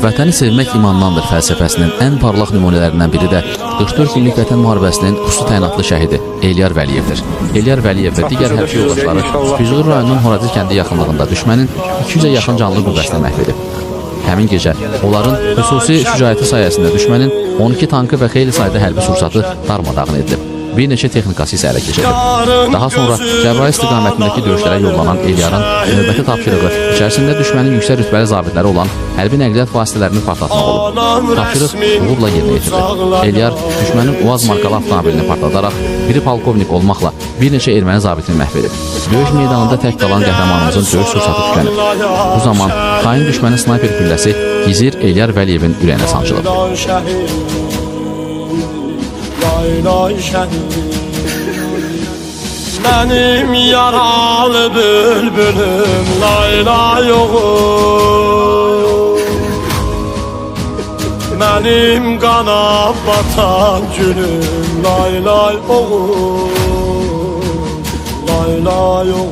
Vətəni sevmək imandandır fəlsəfəsinin ən parlaq nümunələrindən biri də 44 günlük vətən müharibəsinin xüsusi təyinatlı şəhidi Eliyar Vəliyevdir. Eliyar Vəliyev və digər hərbi yoldaşları Füzuli rayonunun Horadiz kəndi yaxınlığında düşmənin 200-ə yaxın canlı qüvvəsini məhv edib. Həmin gecə onların xüsusi şücaəti sayəsində düşmənin 12 tankı və xeyli sayda hərbi sursatı darmadağın edilib. Bir neçə texnikası isə ələ keçirilib. Daha sonra Cəbrayıl istiqamətindəki döyüşlərə yollanan Eliyarın növbəti tapşırığı içərisində düşmənin yüksək rütbəli zabitləri olan hərbi nəqliyyat vasitələrini partlatmaq olub. Tapşırıq uğurla yerinə yetirilib. Eliyar düşmənin UAZ markalı avtomobilini partladaraq biri polkovnik olmaqla bir neçə erməni zabitini məhv edib. Döyüş meydanında tək qalan qəhrəmanımızın döyüş sursatı tükənib. Bu zaman xain düşmənin snayper gülləsi Gizir Eliyar Vəliyevin ürəyinə sancılıb. Şəhid Mənim yaralı bülbülüm Lay lay oğul. Mənim qana batan gülüm Lay lay oğul. Lay lay oğul